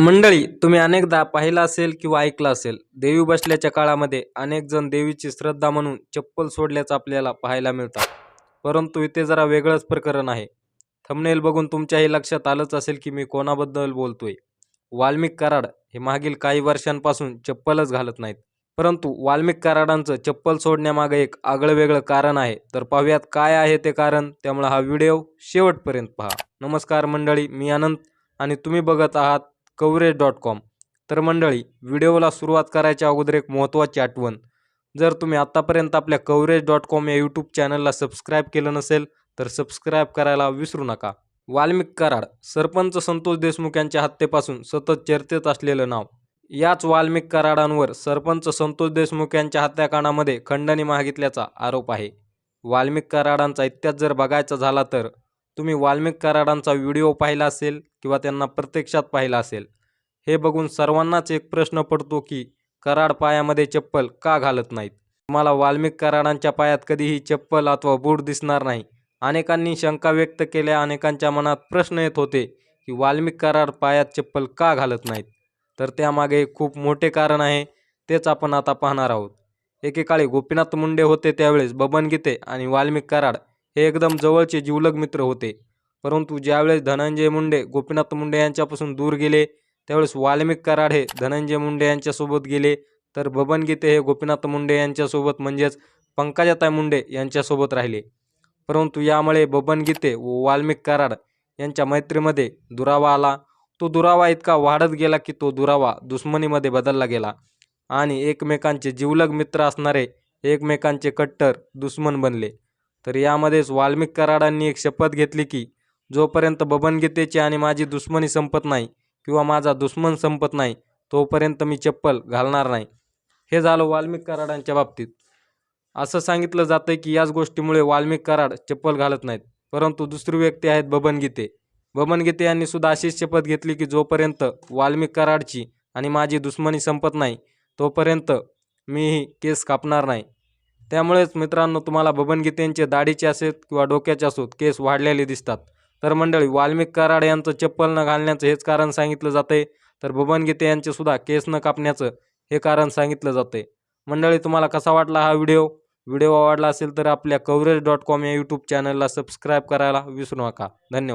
मंडळी तुम्ही अनेकदा पाहिलं असेल किंवा ऐकलं असेल देवी बसल्याच्या काळामध्ये अनेक जण देवीची श्रद्धा म्हणून चप्पल सोडल्याचं आपल्याला पाहायला मिळतात. परंतु इथे जरा वेगळंच प्रकरण आहे. थंबनेल बघून तुमच्याही लक्षात आलंच असेल की मी कोणाबद्दल बोलतोय. वाल्मिक कराड हे मागील काही वर्षांपासून चप्पलच घालत नाहीत. परंतु वाल्मिक कराडांचं चप्पल सोडण्यामागे एक आगळं वेगळं कारण आहे. तर पाहूयात काय आहे ते कारण. त्यामुळे हा व्हिडिओ शेवटपर्यंत पहा. नमस्कार मंडळी मी आनंद आणि तुम्ही बघत आहात कवरेज डॉट कॉम. तर मंडळी व्हिडिओला सुरुवात करायच्या अगोदर एक महत्त्वाची आठवण. जर तुम्ही आत्तापर्यंत आपल्या कवरेज डॉट कॉम या यूट्यूब चॅनलला सबस्क्राईब केलं नसेल तर सबस्क्राईब करायला विसरू नका. वाल्मिक कराड सरपंच संतोष देशमुख यांच्या हत्येपासून सतत चर्चेत असलेलं नाव. याच वाल्मिक कराडांवर सरपंच संतोष देशमुख यांच्या हत्याकांडामध्ये खंडणी मागितल्याचा आरोप आहे. वाल्मिक कराडांचा इतिहास जर बघायचा झाला तर तुम्ही वाल्मिक कराडांचा व्हिडिओ पाहिला असेल किंवा त्यांना प्रत्यक्षात पाहिला असेल हे बघून सर्वांनाच एक प्रश्न पडतो की कराड पायामध्ये चप्पल का घालत नाहीत? तुम्हाला वाल्मिक कराडांच्या पायात कधीही चप्पल अथवा बूट दिसणार नाही. अनेकांनी शंका व्यक्त केल्या अनेकांच्या मनात प्रश्न येत होते की वाल्मिक कराड पायात चप्पल का घालत नाहीत? तर त्यामागे खूप मोठे कारण आहे तेच आपण आता पाहणार आहोत. एकेकाळी गोपीनाथ मुंडे होते त्यावेळेस बबन गीते आणि वाल्मिक कराड हे एकदम जवळचे जिवलग मित्र होते. परंतु ज्यावेळेस धनंजय मुंडे गोपीनाथ मुंडे यांच्यापासून दूर गेले त्यावेळेस वाल्मिक कराड हे धनंजय मुंडे यांच्यासोबत गेले. तर बबन गीते हे गोपीनाथ मुंडे यांच्यासोबत म्हणजेच पंकजाताई मुंडे यांच्यासोबत राहिले. परंतु यामुळे बबन गीते व वाल्मिक कराड यांच्या मैत्रीमध्ये दुरावा आला. तो दुरावा इतका वाढत गेला की तो दुरावा दुश्मनीमध्ये बदलला गेला. आणि एकमेकांचे जिवलग मित्र असणारे एकमेकांचे कट्टर दुश्मन बनले. तर यामध्येच वाल्मिक कराडांनी एक शपथ घेतली की जोपर्यंत बबनगीतेची आणि माझी दुश्मनी संपत नाही किंवा माझा दुश्मन संपत नाही तोपर्यंत मी चप्पल घालणार नाही. हे झालं वाल्मिक कराडांच्या बाबतीत. असं सांगितलं जातं की याच गोष्टीमुळे वाल्मिक कराड चप्पल घालत नाहीत परंतु दुसरी व्यक्ती आहेत बबन गीते. बबन गीते यांनी सुद्धा अशीच शपथ घेतली की जोपर्यंत वाल्मिक कराडची आणि माझी दुश्मनी संपत नाही तोपर्यंत मीही केस कापणार नाही. त्यामुळेच मित्रांनो तुम्हाला बबनगीतेंचे दाढीचे असेत किंवा डोक्याचे असोत केस वाढलेले दिसतात. तर मंडळी वाल्मिक कराड यांचं चप्पल न घालण्याचं हेच कारण सांगितलं जाते तर बबनगीते यांचेसुद्धा यांचे सुद्धा केस न कापण्याचं हे कारण सांगितलं जाते मंडळी तुम्हाला कसा वाटला हा व्हिडिओ? व्हिडिओ आवडला असेल तर आपल्या कवरेज डॉट कॉम या यूट्यूब चॅनलला सबस्क्राईब करायला विसरू नका. धन्यवाद.